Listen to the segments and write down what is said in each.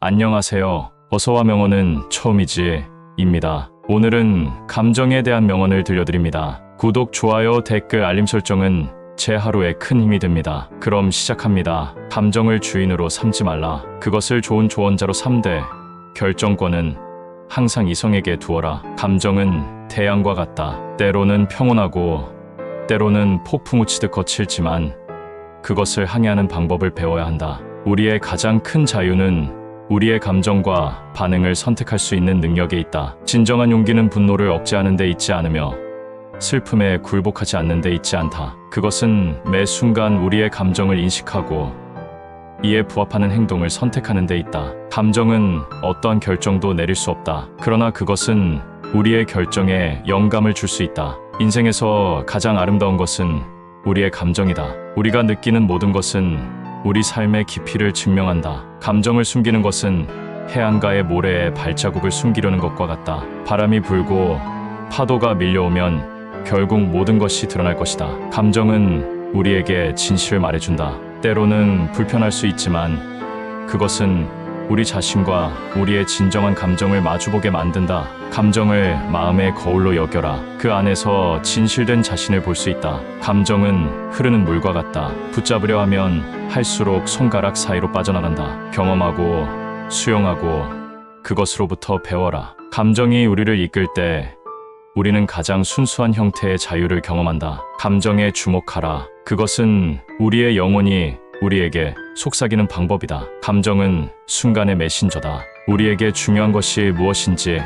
안녕하세요. 어서와 명언은 처음이지. 입니다. 오늘은 감정에 대한 명언을 들려드립니다. 구독, 좋아요, 댓글, 알림 설정은 제 하루에 큰 힘이 됩니다. 그럼 시작합니다. 감정을 주인으로 삼지 말라. 그것을 좋은 조언자로 삼되 결정권은 항상 이성에게 두어라. 감정은 태양과 같다. 때로는 평온하고 때로는 폭풍우 치듯 거칠지만 그것을 항해하는 방법을 배워야 한다. 우리의 가장 큰 자유는 우리의 감정과 반응을 선택할 수 있는 능력에 있다. 진정한 용기는 분노를 억제하는 데 있지 않으며 슬픔에 굴복하지 않는 데 있지 않다. 그것은 매 순간 우리의 감정을 인식하고 이에 부합하는 행동을 선택하는 데 있다. 감정은 어떠한 결정도 내릴 수 없다. 그러나 그것은 우리의 결정에 영감을 줄 수 있다. 인생에서 가장 아름다운 것은 우리의 감정이다. 우리가 느끼는 모든 것은 우리 삶의 깊이를 증명한다. 감정을 숨기는 것은 해안가의 모래에 발자국을 숨기려는 것과 같다. 바람이 불고 파도가 밀려오면 결국 모든 것이 드러날 것이다. 감정은 우리에게 진실을 말해준다. 때로는 불편할 수 있지만 그것은 우리 자신과 우리의 진정한 감정을 마주보게 만든다. 감정을 마음의 거울로 여겨라. 그 안에서 진실된 자신을 볼 수 있다. 감정은 흐르는 물과 같다. 붙잡으려 하면 할수록 손가락 사이로 빠져나간다. 경험하고 수용하고 그것으로부터 배워라. 감정이 우리를 이끌 때 우리는 가장 순수한 형태의 자유를 경험한다. 감정에 주목하라. 그것은 우리의 영혼이 우리에게 속삭이는 방법이다. 감정은 순간의 메신저다. 우리에게 중요한 것이 무엇인지,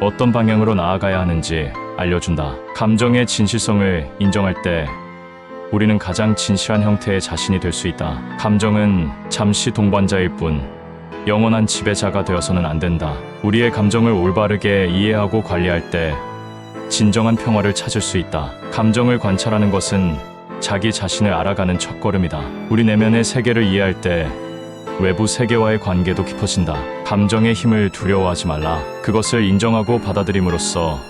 어떤 방향으로 나아가야 하는지 알려준다. 감정의 진실성을 인정할 때 우리는 가장 진실한 형태의 자신이 될 수 있다. 감정은 잠시 동반자일 뿐, 영원한 지배자가 되어서는 안 된다. 우리의 감정을 올바르게 이해하고 관리할 때 진정한 평화를 찾을 수 있다. 감정을 관찰하는 것은 자기 자신을 알아가는 첫걸음이다. 우리 내면의 세계를 이해할 때 외부 세계와의 관계도 깊어진다. 감정의 힘을 두려워하지 말라. 그것을 인정하고 받아들임으로써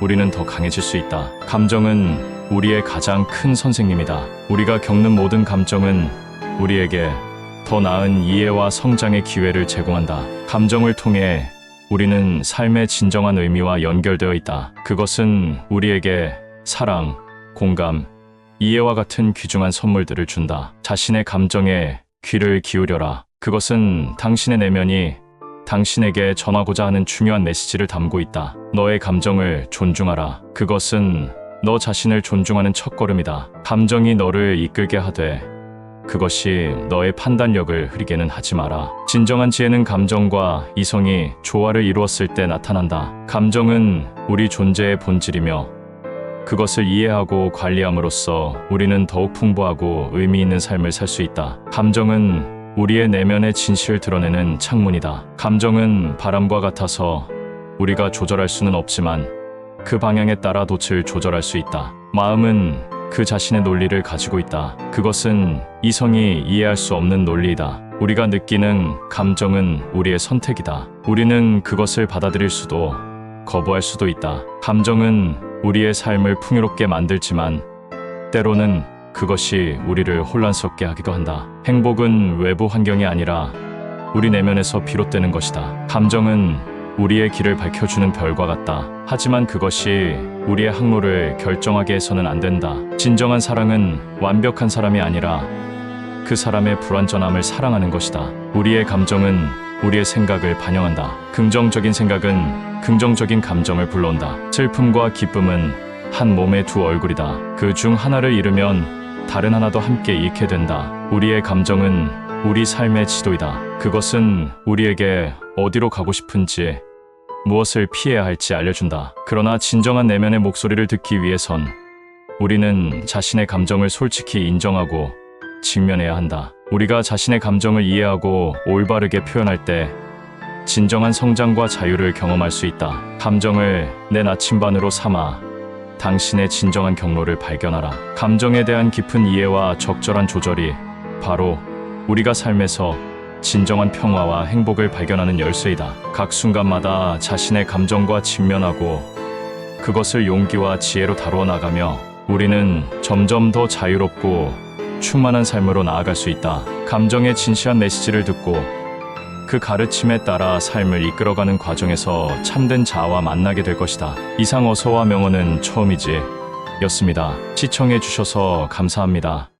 우리는 더 강해질 수 있다. 감정은 우리의 가장 큰 선생님이다. 우리가 겪는 모든 감정은 우리에게 더 나은 이해와 성장의 기회를 제공한다. 감정을 통해 우리는 삶의 진정한 의미와 연결되어 있다. 그것은 우리에게 사랑, 공감, 이해와 같은 귀중한 선물들을 준다. 자신의 감정에 귀를 기울여라. 그것은 당신의 내면이 당신에게 전하고자 하는 중요한 메시지를 담고 있다. 너의 감정을 존중하라. 그것은 너 자신을 존중하는 첫걸음이다. 감정이 너를 이끌게 하되 그것이 너의 판단력을 흐리게는 하지 마라. 진정한 지혜는 감정과 이성이 조화를 이루었을 때 나타난다. 감정은 우리 존재의 본질이며 그것을 이해하고 관리함으로써 우리는 더욱 풍부하고 의미 있는 삶을 살 수 있다. 감정은 우리의 내면의 진실을 드러내는 창문이다. 감정은 바람과 같아서 우리가 조절할 수는 없지만 그 방향에 따라 돛을 조절할 수 있다. 마음은 그 자신의 논리를 가지고 있다. 그것은 이성이 이해할 수 없는 논리이다. 우리가 느끼는 감정은 우리의 선택이다. 우리는 그것을 받아들일 수도 거부할 수도 있다. 감정은 우리의 삶을 풍요롭게 만들지만 때로는 그것이 우리를 혼란스럽게 하기도 한다. 행복은 외부 환경이 아니라 우리 내면에서 비롯되는 것이다. 감정은 우리의 길을 밝혀주는 별과 같다. 하지만 그것이 우리의 항로를 결정하게 해서는 안 된다. 진정한 사랑은 완벽한 사람이 아니라 그 사람의 불완전함을 사랑하는 것이다. 우리의 감정은 우리의 생각을 반영한다. 긍정적인 생각은 긍정적인 감정을 불러온다. 슬픔과 기쁨은 한 몸의 두 얼굴이다. 그 중 하나를 잃으면 다른 하나도 함께 잃게 된다. 우리의 감정은 우리 삶의 지도이다. 그것은 우리에게 어디로 가고 싶은지 무엇을 피해야 할지 알려준다. 그러나 진정한 내면의 목소리를 듣기 위해선 우리는 자신의 감정을 솔직히 인정하고 직면해야 한다. 우리가 자신의 감정을 이해하고 올바르게 표현할 때 진정한 성장과 자유를 경험할 수 있다. 감정을 내 나침반으로 삼아 당신의 진정한 경로를 발견하라. 감정에 대한 깊은 이해와 적절한 조절이 바로 우리가 삶에서 진정한 평화와 행복을 발견하는 열쇠이다. 각 순간마다 자신의 감정과 직면하고 그것을 용기와 지혜로 다루어 나가며 우리는 점점 더 자유롭고 충만한 삶으로 나아갈 수 있다. 감정의 진실한 메시지를 듣고 그그 가르침에 따라 삶을 이끌어가는 과정에서 참된 자아와 만나게 될 것이다. 이상 어서와 명언은 처음이지 였습니다. 시청해 주셔서 감사합니다.